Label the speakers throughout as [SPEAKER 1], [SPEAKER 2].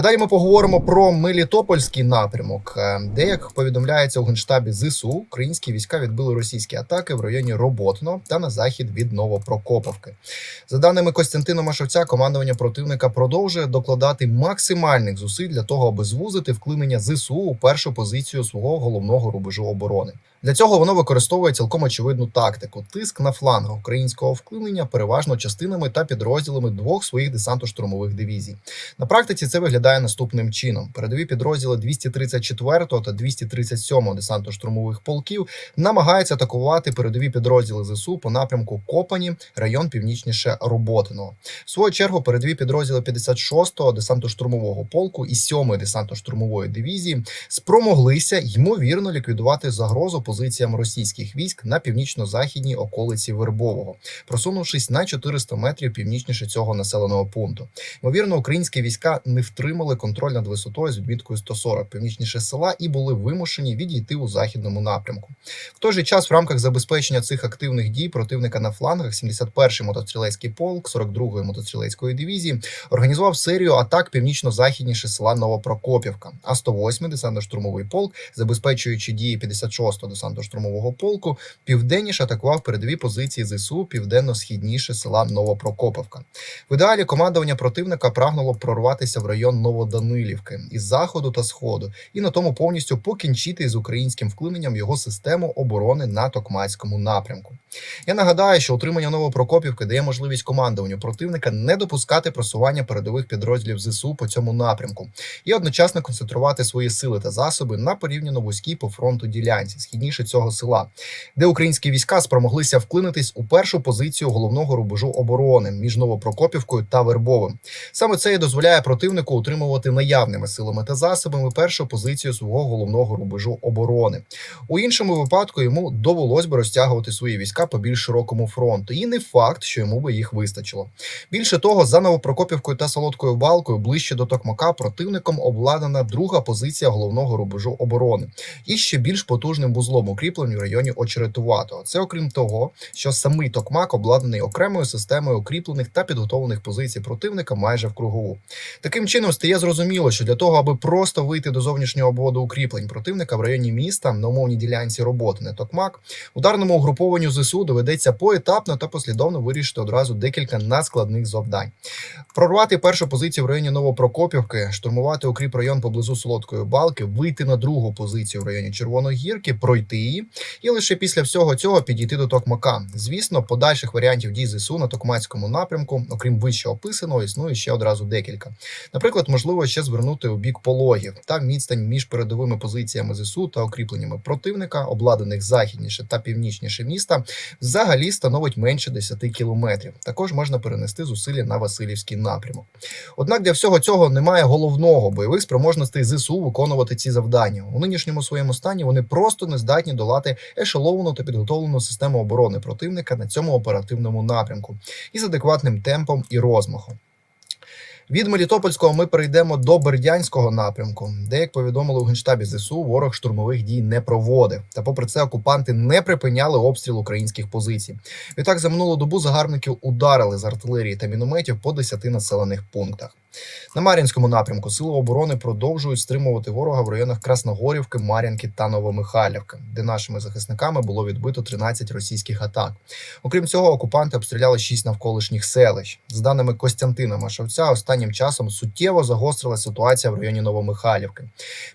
[SPEAKER 1] А далі ми поговоримо про Мелітопольський напрямок, е, де як повідомляється у генштабі ЗСУ, українські війська відбили російські атаки в районі Роботно та на захід від Новопрокоповки. За даними Костянтина Машевця, командування противника продовжує докладати максимальних зусиль для того, аби звузити вклинення ЗСУ у першу позицію свого головного рубежу оборони. Для цього воно використовує цілком очевидну тактику: тиск на флангах українського вклинення, переважно частинами та підрозділами двох своїх десантно-штурмових дивізій. На практиці це виглядає наступним чином: передові підрозділи 234 та 237 десантно-штурмових полків намагаються атакувати передові підрозділи ЗСУ по напрямку Копані, район північніше Роботиного. В свою чергу передові підрозділи 56-го десантно-штурмового полку і 7-ї десантно-штурмової дивізії спромоглися ймовірно ліквідувати загрозу позиціям російських військ на північно-західній околиці Вербового, просунувшись на 400 метрів північніше цього населеного пункту. Ймовірно, українські війська не втримали контроль над висотою з відміткою 140 північніше села і були вимушені відійти у західному напрямку. В той же час, в рамках забезпечення цих активних дій противника на флангах 71-й мотострілецький полк 42-ї мотострілецької дивізії організував серію атак північно-західніше села Новопрокопівка, а 108-й десантно-штурмовий полк, забезпечуючи дії 56-го десантно-штурмового полку, південніше атакував передові позиції ЗСУ південно-східніше села Новопрокопівка. В ідеалі командування противника прагнуло прорватися в район Новоданилівки із заходу та сходу, і на тому повністю покінчити з українським вклиненням його систему оборони на Токмацькому напрямку. Я нагадаю, що утримання Новопрокопівки дає можливість командуванню противника не допускати просування передових підрозділів ЗСУ по цьому напрямку і одночасно концентрувати свої сили та засоби на порівняно вузькій по фронту ділянці, східніше цього села, де українські війська спромоглися вклинитись у першу позицію головного рубежу оборони між Новопрокопівкою та Вербовим. Саме це і дозволяє противнику утримувати наявними силами та засобами першу позицію свого головного рубежу оборони. У іншому випадку йому довелось би розтягувати свої війська по більш широкому фронту, і не факт, що йому би їх вистачило. Більше того, за Новопрокопівкою та Солодкою Балкою ближче до Токмака противником обладнана друга позиція головного рубежу оборони і ще більш потужним вузлом укріплень в районі Очеретуватого. Це окрім того, що самий Токмак обладнаний окремою системою укріплених та підготовлених позицій противника майже в кругову. Таким чином стає зрозуміло, що для того, аби просто вийти до зовнішнього обводу укріплень противника в районі міста на умовній ділянці роботи не Токмак, ударному угрупованню ЗСУ доведеться поетапно та послідовно вирішити одразу декілька надскладних завдань. Прорвати першу позицію в районі Новопрокопівки, штурмувати укріп район поблизу Солодкої Балки, вийти на другу позицію в районі Червоної гірки, пройти її, і лише після всього цього підійти до Токмака. Звісно, подальших варіантів дій ЗСУ на Токмацькому напрямку, окрім вище описаного, існує ще одразу декілька. Наприклад, можливо ще звернути у бік пологів та відстань між передовими позиціями ЗСУ та укріпленнями противника, обладнаних західніше та північніше міста, взагалі становить менше 10 кілометрів. Також можна перенести зусилля на Васильівський напрямок. Однак для всього цього немає головного бойових спроможностей ЗСУ виконувати ці завдання. У нинішньому своєму стані вони просто не здатні долати ешеловану та підготовлену систему оборони противника на цьому оперативному напрямку із адекватним темпом і розмахом. Від Мелітопольського ми перейдемо до Бердянського напрямку, де, як повідомили у генштабі ЗСУ, ворог штурмових дій не проводив. Та, попри це, окупанти не припиняли обстріл українських позицій. Відтак за минулу добу загарбників ударили з артилерії та мінометів по 10 населених пунктах. На Мар'їнському напрямку сили оборони продовжують стримувати ворога в районах Красногорівки, Мар'янки та Новомихайлівки, де нашими захисниками було відбито 13 російських атак. Окрім цього, окупанти обстріляли 6 навколишніх селищ. З даними Костянтина Машовця, останнім часом суттєво загострила ситуація в районі Новомихайлівки.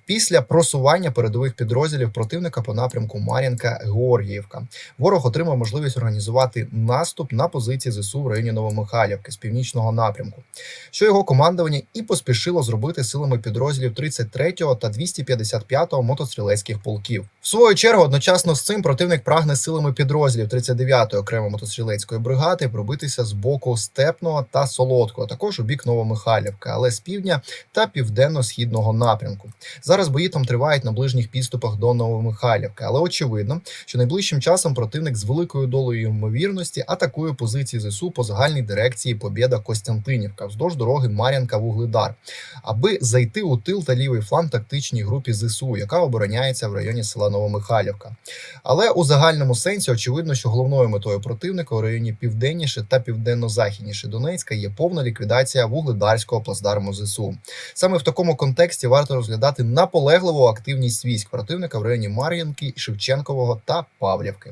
[SPEAKER 1] Після просування передових підрозділів противника по напрямку Мар'янка Георгіївка ворог отримав можливість організувати наступ на позиції ЗСУ в районі Новомихайлівки з північного напрямку, що його командування і поспішило зробити силами підрозділів 33-го та 255-го мотострілецьких полків. В свою чергу, одночасно з цим противник прагне силами підрозділів 39-ї окремої мотострілецької бригади пробитися з боку Степного та Солодкого, також у бік Новомихайлівки, але з півдня та південно-східного напрямку. Зараз бої там тривають на ближніх підступах до Новомихайлівки, але очевидно, що найближчим часом противник з великою долею ймовірності атакує позиції ЗСУ по загальній дирекції Побєда Костянтинівка вздовж дороги Мар'їнка Мар'янка Вугледар, аби зайти у тил та лівий фланг тактичній групі ЗСУ, яка обороняється в районі села Новомихайлівка. Але у загальному сенсі очевидно, що головною метою противника у районі південніше та південно-західніше Донецька є повна ліквідація вугледарського плацдарму ЗСУ. Саме в такому контексті варто розглядати наполегливу активність військ противника в районі Мар'їнки, Шевченкового та Павлівки.